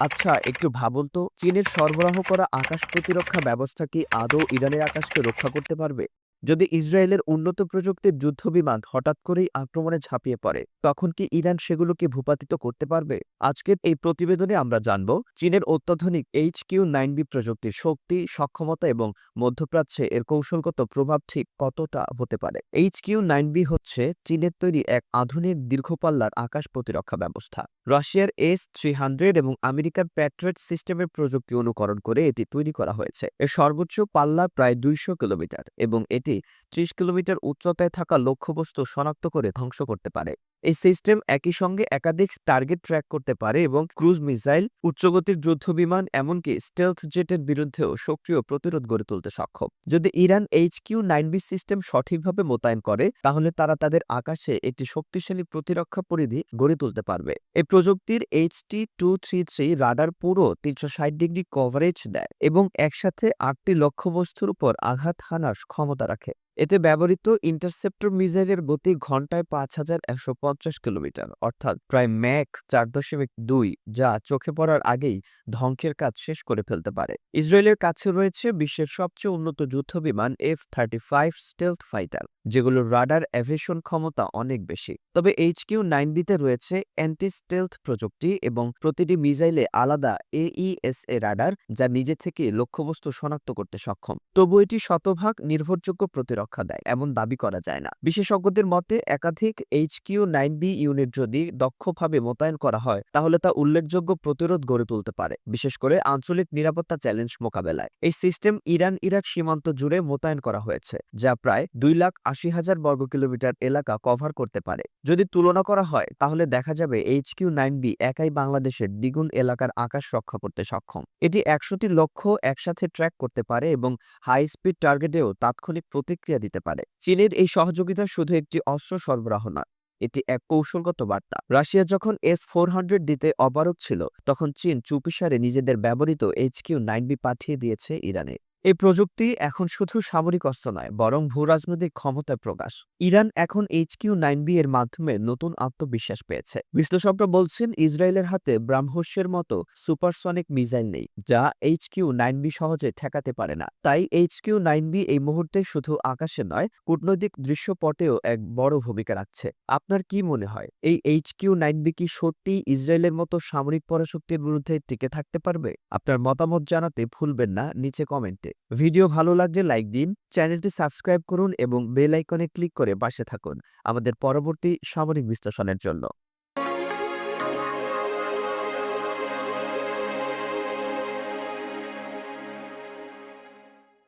আচ্ছা একটু ভাবুন তো, চীনের সরবরাহ করা আকাশ প্রতিরক্ষা ব্যবস্থা কি আদৌ ইরানের আকাশকে রক্ষা করতে পারবে? যদি ইসরায়েলের উন্নত প্রযুক্তির যুদ্ধবিমান হঠাৎ করেই আক্রমণে ঝাঁপিয়ে পড়ে, তখন কি ইরান সেগুলোকে ভূপাতিত করতে পারবে? আজকের এই প্রতিবেদনে আমরা জানব, চীনের অত্যাধুনিক এইচ কিউ নাইন বি প্রযুক্তির শক্তি, সক্ষমতা এবং মধ্যপ্রাচ্যে এর কৌশলগত প্রভাব ঠিক কতটা হতে পারে? এইচ কিউ নাইন বি হচ্ছে চীনের তৈরি এক আধুনিক দীর্ঘপাল্লার আকাশ প্রতিরক্ষা ব্যবস্থা। রাশিয়ার এস থ্রি হান্ড্রেড এবং আমেরিকার প্যাট্রেট সিস্টেমের প্রযুক্তি অনুকরণ করে এটি তৈরি করা হয়েছে। এর সর্বোচ্চ পাল্লা প্রায় দুইশো কিলোমিটার এবং এটি community ত্রিশ কিলোমিটার উচ্চতায় থাকা লক্ষ্যবস্তু শনাক্ত করে ধ্বংস করতে পারে। এই সিস্টেম একই সঙ্গে একাধিক টার্গেট ট্র্যাক করতে পারে এবং ক্রুজ মিসাইল, উচ্চগতির যুদ্ধবিমান এমনকি স্টেলথ জেটের বিরুদ্ধেও সক্রিয় প্রতিরোধ গড়ে তুলতে সক্ষম। যদি Iran H Q nine B system সঠিকভাবে মোতায়েন করে, তাহলে তারা তাদের আকাশে একটি শক্তিশালী প্রতিরক্ষা পরিধি গড়ে তুলতে পারবে। এই প্রযুক্তির HT two three three radar পুরো তিনশো ষাট ডিগ্রি কভারেজ দেয় এবং একসাথে আটটি লক্ষ্যবস্তুর উপর আঘাত হানার ক্ষমতা রাখে। এতে ব্যবহৃত ইন্টারসেপ্টর মিসাইলের গতি ঘন্টায় পাঁচ হাজার একশো পঞ্চাশ কিলোমিটার, অর্থাৎ প্রায় ম্যাক চার দশমিক দুই, যা চোখে পড়ার আগেই ধ্বংসের কাজ শেষ করে ফেলতে পারে। ইসরায়েলের কাছে রয়েছে বিশ্বের সবচেয়ে উন্নত যুদ্ধবিমান F thirty five stealth fighter যেগুলোর রাডার অ্যাভিয়েশন ক্ষমতা অনেক বেশি। তবে এইচ কিউ নাইন বিতে রয়েছে অ্যান্টি স্টেলথ প্রযুক্তি এবং প্রতিটি মিসাইলে আলাদা এইএসএ রাডার, যা নিজে থেকে লক্ষ্যবস্তু শনাক্ত করতে সক্ষম। তবু এটি শতভাগ নির্ভরযোগ্য প্রতিরক্ষা। দেয়, এমন দাবি করা যায় না। বিশেষজ্ঞদের মতে, একাধিক H Q nine B unit যদি দক্ষভাবে মোতায়েন করা হয়, তাহলে তা উল্লেখযোগ্য প্রতিরোধ গড়ে তুলতে পারে, বিশেষ করে আঞ্চলিক নিরাপত্তা চ্যালেঞ্জ মোকাবেলায়। এই সিস্টেম ইরান ইরাক সীমান্ত জুড়ে মোতায়েন করা হয়েছে, যা প্রায় দুই লাখ আশি হাজার বর্গ কিলোমিটার এলাকা কভার করতে পারে। যদি তুলনা করা হয়, তাহলে দেখা যাবে এইচ কিউ নাইন বি একাই বাংলাদেশের দ্বিগুণ এলাকার আকাশ রক্ষা করতে সক্ষম। এটি একশোটি লক্ষ্য একসাথে ট্র্যাক করতে পারে এবং হাই স্পিড টার্গেটেও তাৎক্ষণিক প্রতিক্রিয়া দিতে পারে। চীনের এই সহযোগিতা শুধু একটি অস্ত্র সরবরাহ নয়, এটি এক কৌশলগত বার্তা। রাশিয়া যখন এস ফোর হান্ড্রেড দিতে অবারক ছিল, তখন চীন চুপিসারে নিজেদের ব্যবহৃত এইচ কিউ নাইন বি পাঠিয়ে দিয়েছে ইরানে। এই প্রযুক্তি এখন শুধু সামরিক অস্ত্র নয়, বরং ভূরাজনৈতিক ক্ষমতার প্রকাশ। ইরান এখন এইচ কিউ নাইন বি এর মাধ্যমে নতুন আত্মবিশ্বাস পেয়েছে। বিশ্লেষকরা বলছেন, ইসরায়েলের হাতে ব্রাহ্মস্যের মতো সুপারসনিক মিসাইল নেই, যা এইচ কিউ নাইন বি সহজে ঠেকাতে পারে না। তাই এইচ কিউ নাইন বি এই মুহূর্তে শুধু আকাশে নয়, কূটনৈতিক দৃশ্যপটেও এক বড় ভূমিকা রাখছে। আপনার কি মনে হয়, এই এইচ কিউ নাইন বি কি সত্যি ইসরায়েলের মতো সামরিক পরাশক্তির বিরুদ্ধে টিকে থাকতে পারবে? আপনার মতামত জানাতে ভুলবেন না, নিচে কমেন্টে। ভিডিও ভালো লাগলে লাইক দিন, চ্যানেলটি সাবস্ক্রাইব করুন এবং বেল আইকনে ক্লিক করে পাশে থাকুন আমাদের পরবর্তী সামরিক বিশ্লেষণের জন্য।